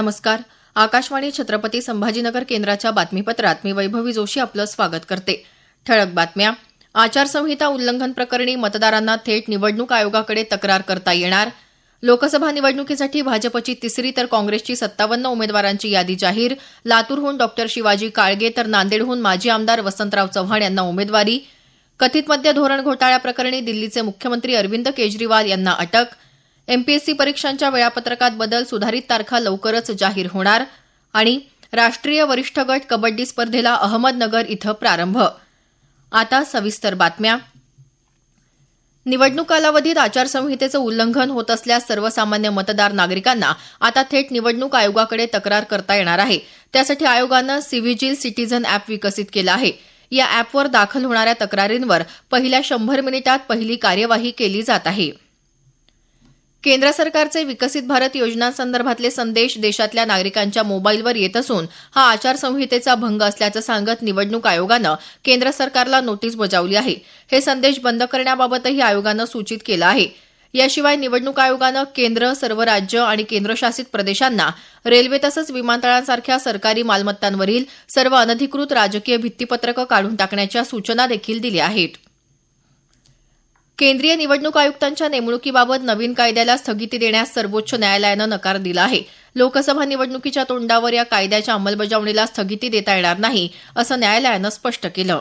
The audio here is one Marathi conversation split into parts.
नमस्कार. आकाशवाणी छत्रपती संभाजीनगर केंद्राच्या बातमीपत्रात मी वैभवी जोशी आपलं स्वागत करते. ठळक बातम्या. आचारसंहिता उल्लंघन प्रकरणी मतदारांना थेट निवडणूक आयोगाकडे तक्रार करता येणार. लोकसभा निवडणुकीसाठी भाजपची तिसरी तर काँग्रेसची सत्तावन्न उमेदवारांची यादी जाहीर. लातूरहून डॉक्टर शिवाजी काळगे तर नांदेडहून माजी आमदार वसंतराव चव्हाण यांना उमेदवारी. कथित मद्य धोरण घोटाळ्याप्रकरणी दिल्लीचे मुख्यमंत्री अरविंद केजरीवाल यांना अटक. एमपीएससी परीक्षांच्या वेळापत्रकात बदल सुधारित तारखा लवकरच जाहीर होणार आणि राष्ट्रीय वरिष्ठ गट कबड्डी स्पर्धेला अहमदनगर इथं प्रारंभ. आता सविस्तर बातम्या. निवडणूक कालावधीत आचारसंहितेचं उल्लंघन होत असल्यास सर्वसामान्य मतदार नागरिकांना आता थेट निवडणूक आयोगाकडे तक्रार करता येणार आहे. त्यासाठी आयोगानं सिव्हिजिल सिटीझन अॅप विकसित केलं आहे. या अॅपवर दाखल होणाऱ्या तक्रारींवर पहिल्या शंभर मिनिटात पहिली कार्यवाही केली जात आहे. केंद्र सरकारचे विकसित भारत योजनांसंदर्भातले संदेश देशातल्या नागरिकांच्या मोबाईलवर येत असून हा आचारसंहितेचा भंग असल्याचं सांगत निवडणूक आयोगानं केंद्र सरकारला नोटीस बजावली आहे. हे संदेश बंद करण्याबाबतही आयोगानं सूचित केलं आहे. याशिवाय निवडणूक आयोगानं केंद्र सर्व राज्य आणि केंद्रशासित प्रदेशांना रेल्वे तसंच विमानतळांसारख्या सरकारी मालमत्तांवरील सर्व अनधिकृत राजकीय भित्तीपत्रकं काढून टाकण्याच्या सूचना देखील दिल्या आहेत. केंद्रीय निवडणूक आयुक्तांच्या नेमणुकीबाबत नवीन कायद्याला स्थगिती देण्यास सर्वोच्च न्यायालयानं नकार दिला आहे. लोकसभा निवडणुकीच्या तोंडावर या कायद्याच्या अंमलबजावणीला स्थगिती देता येणार नाही असं न्यायालयानं स्पष्ट केलं.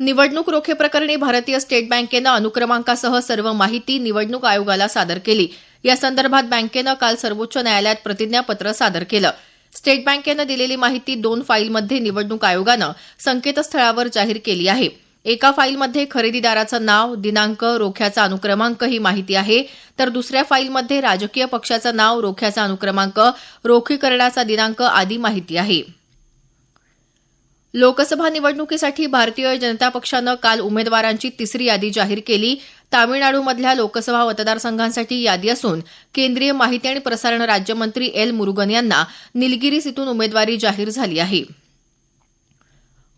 निवडणूक रोखे प्रकरणी भारतीय स्टेट बँकेनं अनुक्रमांकासह सर्व माहिती निवडणूक आयोगाला सादर केली. या संदर्भात बँकेनं काल सर्वोच्च न्यायालयात प्रतिज्ञापत्र सादर केलं. स्टेट बँकेनं दिलेली माहिती दोन फाईलमध्ये निवडणूक आयोगानं संकेतस्थळावर जाहीर केली आहे. एका फाईलमध्ये खरेदीदाराचं नाव दिनांक रोख्याचा अनुक्रमांक ही माहिती आहे. तर दुसऱ्या फाईलमध्ये राजकीय पक्षाचं नाव रोख्याचा अनुक्रमांक रोखीकरणाचा दिनांक आदी माहिती आहे. लोकसभा निवडणुकीसाठी भारतीय जनता पक्षानं काल उमेदवारांची तिसरी यादी जाहीर केली. तामिळनाडूमधल्या लोकसभा मतदारसंघांसाठी यादी असून केंद्रीय माहिती आणि प्रसारण राज्यमंत्री एल मुरुगन यांना निलगिरीस इथून उमेदवारी जाहीर झाली आहे.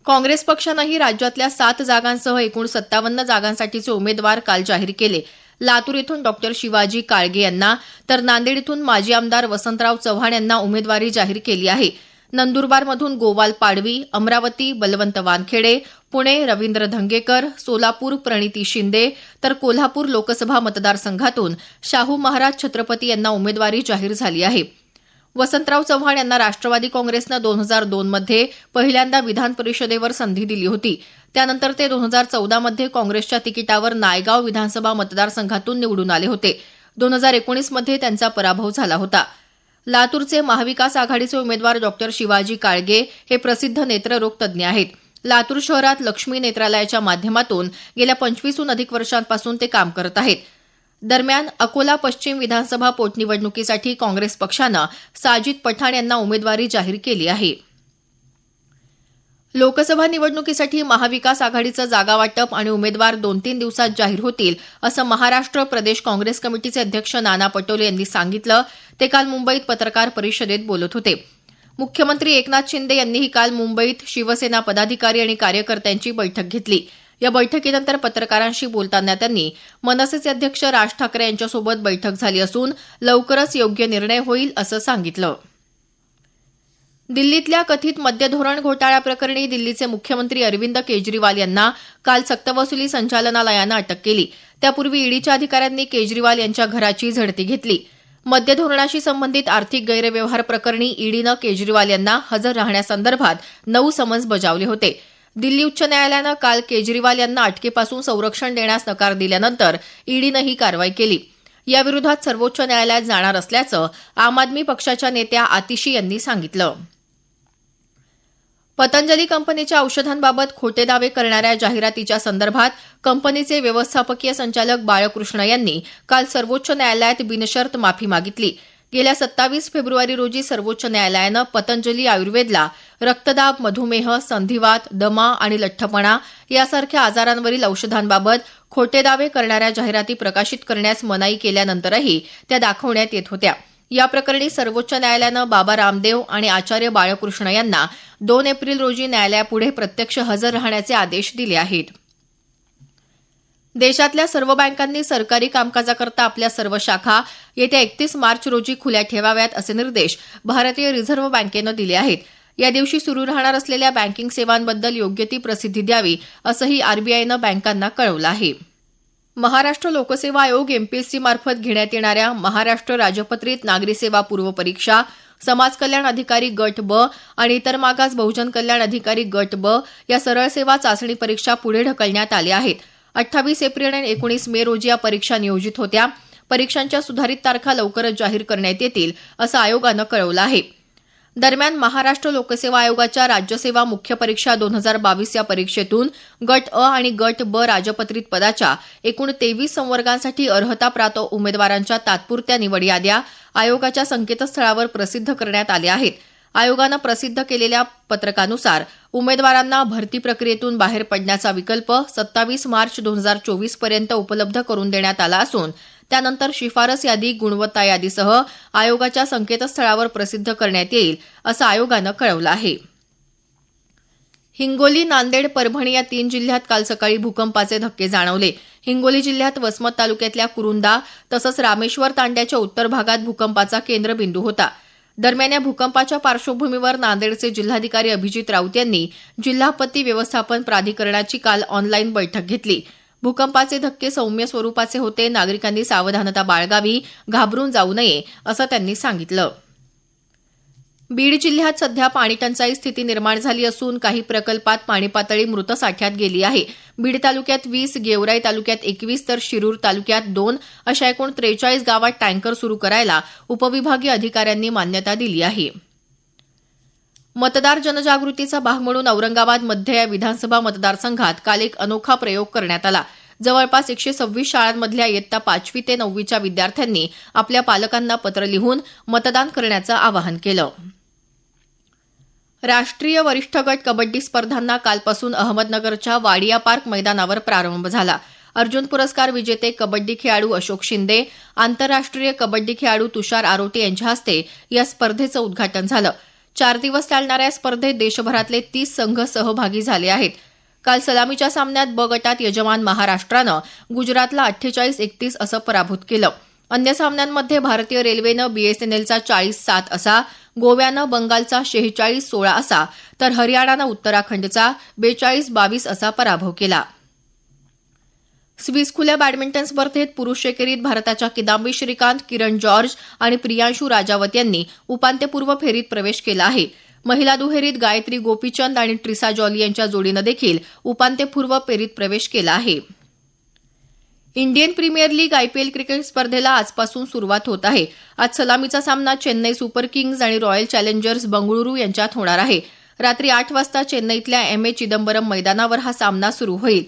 काँग्रेस पक्षानंही राज्यातल्या सात जागांसह एकूण सत्तावन्न जागांसाठीचे उमेदवार काल जाहीर केले. लातूर इथून डॉक्टर शिवाजी काळगे यांना तर नांदेड इथून माजी आमदार वसंतराव चव्हाण यांना उमेदवारी जाहीर केली आहे. नंदुरबारमधून गोवाल पाडवी अमरावती बलवंत वानखेडे पुणे रवींद्र धंगेकर सोलापूर प्रणिती शिंदे तर कोल्हापूर लोकसभा मतदारसंघातून शाहू महाराज छत्रपती यांना उमेदवारी जाहीर झाली आहे. वसंतराव चव्हाण यांना राष्ट्रवादी काँग्रेसनं दोन हजार दोन मध्ये पहिल्यांदा विधान परिषदेवर संधी दिली होती. त्यानंतर ते दोन हजार चौदामध्ये काँग्रेसच्या तिकिटावर नायगाव विधानसभा मतदारसंघातून निवडून आले होते. दोन हजार एकोणीसमध्ये त्यांचा पराभव झाला होता. लातूरचे महाविकास आघाडीचे उमेदवार डॉक्टर शिवाजी काळगे हे प्रसिद्ध नेत्ररोग तज्ज्ञ आहेत. लातूर शहरात लक्ष्मी नेत्रालयाच्या माध्यमातून गेल्या पंचवीसहून अधिक वर्षांपासून ते काम करत आहेत. दरम्यान अकोला पश्चिम विधानसभा पोटनिवडणुकीसाठी काँग्रेस पक्षानं साजिद पठाण यांना उमेदवारी जाहीर केली आहे. लोकसभा निवडणुकीसाठी महाविकास आघाडीचं जागावाटप आणि उमेदवार दोन तीन दिवसात जाहीर होतील असं महाराष्ट्र प्रदेश काँग्रेस कमिटीचे अध्यक्ष नाना पटोले यांनी सांगितलं. ते काल मुंबईत पत्रकार परिषदेत बोलत होते. मुख्यमंत्री एकनाथ शिंदे यांनीही काल मुंबईत शिवसेना पदाधिकारी आणि कार्यकर्त्यांची बैठक घेतली. या बैठकीनंतर पत्रकारांशी बोलताना त्यांनी मनसेचे अध्यक्ष राज ठाकरे यांच्यासोबत बैठक झाली असून लवकरच योग्य निर्णय होईल असं सांगितलं. दिल्लीतल्या कथित मद्य धोरण घोटाळ्याप्रकरणी दिल्लीचे मुख्यमंत्री अरविंद केजरीवाल यांना काल सक्तवसुली संचालनालयानं अटक केली. त्यापूर्वी ईडीच्या अधिकाऱ्यांनी केजरीवाल यांच्या घराची झडती घेतली. मद्य धोरणाशी संबंधित आर्थिक गैरव्यवहार प्रकरणी ईडीनं केजरीवाल यांना हजर राहण्यासंदर्भात नऊ समन्स बजावले होते. दिल्ली उच्च न्यायालयानं काल केजरीवाल यांना अटकेपासून संरक्षण देण्यास नकार दिल्यानंतर ईडीनं ही कारवाई केली. याविरोधात सर्वोच्च न्यायालयात जाणार असल्याचं आम आदमी पक्षाच्या नेत्या आतिशी यांनी सांगितलं. पतंजली कंपनीच्या औषधांबाबत खोटे दावे करणाऱ्या जाहिरातीच्या संदर्भात कंपनीचे व्यवस्थापकीय संचालक बाळकृष्ण यांनी काल सर्वोच्च न्यायालयात बिनशर्त माफी मागितली. गेल्या सत्तावीस फेब्रुवारी रोजी सर्वोच्च न्यायालयानं पतंजली आयुर्वेदला रक्तदाब मधुमेह संधिवात दमा आणि लठ्ठपणा यासारख्या आजारांवरील औषधांबाबत खोटे दावे करणाऱ्या जाहिराती प्रकाशित करण्यास मनाई केल्यानंतरही त्या दाखवण्यात येत होत्या. या प्रकरणी सर्वोच्च न्यायालयानं बाबा रामदेव आणि आचार्य बाळकृष्ण यांना दोन एप्रिल रोजी न्यायालयापुढे प्रत्यक्ष हजर राहण्याचे आदेश दिले आहेत. देशातल्या सर्व बँकांनी सरकारी कामकाजाकरता आपल्या सर्व शाखा येत्या एकतीस मार्च रोजी खुल्या ठेवाव्यात असे निर्देश भारतीय रिझर्व्ह बँकेनं दिले आहेत. या दिवशी सुरू राहणार असलेल्या बँकिंग सेवांबद्दल योग्य ती प्रसिद्धी द्यावी असंही आरबीआयनं बँकांना कळवलं आहे. महाराष्ट्र लोकसेवा आयोग एमपीएससी मार्फत घेण्यात येणाऱ्या महाराष्ट्र राजपत्रित नागरी सेवा पूर्व परीक्षा समाज कल्याण अधिकारी गट ब आणि इतर मागास बहुजन कल्याण अधिकारी गट ब या सरळ सेवा चाचणी परीक्षा पुढे ढकलण्यात आल्या आहेत. अठ्ठावीस एप्रिल आणि एकोणीस मे रोजी या परीक्षा नियोजित होत्या. परीक्षांच्या सुधारित तारखा लवकरच जाहीर करण्यात येतील असं आयोगानं कळवलं आहे. दरम्यान महाराष्ट्र लोकसेवा आयोगाच्या राज्यसेवा मुख्य परीक्षा दोन हजार बावीस या परीक्षेतून गट अ आणि गट ब राजपत्रित पदाच्या एकूण तेवीस संवर्गांसाठी अर्हता प्राप्त उमेदवारांच्या तात्पुरत्या निवड याद्या आयोगाच्या संकेतस्थळावर प्रसिद्ध करण्यात आल्या आहेत. आयोगानं प्रसिद्ध केलेल्या पत्रकानुसार उमेदवारांना भरती प्रक्रियेतून बाहेर पडण्याचा विकल्प सत्तावीस मार्च दोन हजार चोवीसपर्यंत उपलब्ध करून देण्यात आला असून त्यानंतर शिफारस यादी गुणवत्ता यादीसह आयोगाच्या संकेतस्थळावर प्रसिद्ध करण्यात येईल असं आयोगानं कळवलं आहे. हिंगोली नांदेड परभणी या तीन जिल्ह्यात काल सकाळी भूकंपाचे धक्के जाणवले. हिंगोली जिल्ह्यात वसमत तालुक्यातल्या कुरुंदा तसंच रामेश्वर तांड्याच्या उत्तर भागात भूकंपाचा केंद्रबिंदू होता. दरम्यान या भूकंपाच्या पार्श्वभूमीवर नांदेडचे जिल्हाधिकारी अभिजित राऊत यांनी जिल्हा आपत्ती व्यवस्थापन प्राधिकरणाची काल ऑनलाईन बैठक घेतली. भूकंपाचे धक्के सौम्य स्वरूपाचे होते नागरिकांनी सावधानता बाळगावी घाबरून जाऊ नये असं त्यांनी सांगितलं. बीड जिल्ह्यात सध्या पाणीटंचाई स्थिती निर्माण झाली असून काही प्रकल्पात पाणीपातळी मृत साठ्यात गेली आहे. बीड तालुक्यात वीस गेवराई तालुक्यात एकवीस तर शिरूर तालुक्यात दोन अशा एकूण त्रेचाळीस गावात टँकर सुरू करायला उपविभागीय अधिकाऱ्यांनी मान्यता दिली आहे. मतदार जनजागृतीचा भाग म्हणून औरंगाबाद मध्य या विधानसभा मतदारसंघात काल एक अनोखा प्रयोग करण्यात आला. जवळपास एकशे सव्वीस शाळांमधल्या इयत्ता पाचवी ते नववीच्या विद्यार्थ्यांनी आपल्या पालकांना पत्र लिहून मतदान करण्याचं आवाहन केलं. राष्ट्रीय वरिष्ठ गट कबड्डी स्पर्धांना कालपासून अहमदनगरच्या वाडिया पार्क मैदानावर प्रारंभ झाला. अर्जुन पुरस्कार विजेते कबड्डी खेळाडू अशोक शिंदे आंतरराष्ट्रीय कबड्डी खेळाडू तुषार आरोटे यांच्या हस्ते या स्पर्धेचं उद्घाटन झालं. चार दिवस चालणाऱ्या या स्पर्धेत देशभरातले तीस संघ सहभागी झाले आहेत. काल सलामीच्या सामन्यात ब गटात यजमान महाराष्ट्रानं गुजरातला अठ्ठेचाळीस एकतीस असं पराभूत केलं. अन्य सामन्यांमध्ये भारतीय रेल्वेनं बीएसएनएलचा चाळीस सात असा गोव्यानं बंगालचा शेहेचाळीस सोळा असा तर हरियाणानं उत्तराखंडचा बेचाळीस बावीस असा पराभव केला. स्विस खुल्या बॅडमिंटन स्पर्धेत पुरुष एकेरीत भारताच्या किदांबी श्रीकांत किरण जॉर्ज आणि प्रियांशू राजावत यांनी उपांत्यपूर्व फेरीत प्रवेश केला आहे. महिला दुहेरीत गायत्री गोपीचंद आणि ट्रिसा जॉली यांच्या जोडीनं देखील उपांत्यपूर्व फेरीत प्रवेश केला आहे. Indian Premier League IPL cricket स्पर्धेला आजपासून सुरुवात होत आहे. आज सलामीचा सामना चेन्नई सुपर किंग्ज आणि रॉयल चॅलेंजर्स बंगळुरू यांच्यात होणार आहे. रात्री आठ वाजता चेन्नईतल्या एम ए चिदंबरम मैदानावर हा सामना सुरू होईल.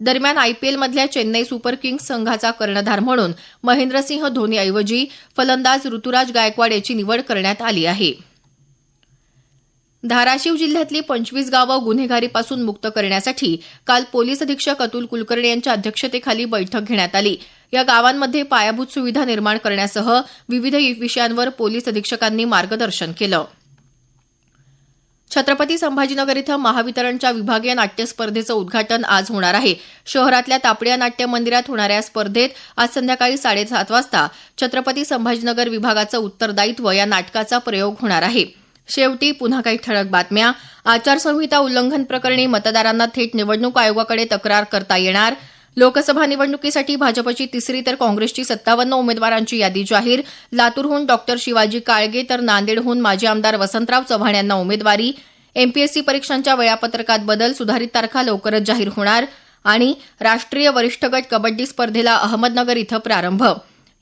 दरम्यान आयपीएलमधल्या चेन्नई सुपर किंग्ज संघाचा कर्णधार म्हणून महेंद्रसिंह धोनीऐवजी फलंदाज ऋतुराज गायकवाड याची निवड करण्यात आली आहे. धाराशिव जिल्ह्यातली पंचवीस गावं गुन्हेगारीपासून मुक्त करण्यासाठी काल पोलीस अधीक्षक अतुल कुलकर्णी यांच्या अध्यक्षतेखाली बैठक घेण्यात आली. या गावांमध्ये पायाभूत सुविधा निर्माण करण्यासह विविध विषयांवर पोलीस अधीक्षकांनी मार्गदर्शन केलं. छत्रपती संभाजीनगर इथं महावितरणच्या विभागीय नाट्य स्पर्धेचं उद्घाटन आज होणार आहे. शहरातल्या तापडिया नाट्य मंदिरात होणाऱ्या या स्पर्धेत आज संध्याकाळी साडेसात वाजता छत्रपती संभाजीनगर विभागाचं उत्तरदायित्व या नाटकाचा प्रयोग होणार आहे. शेवटी पुन्हा काही ठळक बातम्या. आचारसंहिता उल्लंघन प्रकरणी मतदारांना थेट निवडणूक आयोगाकडे तक्रार करता येणार. लोकसभा निवडणुकीसाठी भाजपची तिसरी तर काँग्रेसची सत्तावन्न उमेदवारांची यादी जाहीर. लातूरहून डॉक्टर शिवाजी काळगे तर नांदेडहून माजी आमदार वसंतराव चव्हाण यांना उमेदवारी. एमपीएससी परीक्षांच्या वेळापत्रकात बदल सुधारित तारखा लवकरच जाहीर होणार. आणि राष्ट्रीय वरिष्ठ गट कबड्डी स्पर्धेला अहमदनगर इथं प्रारंभ.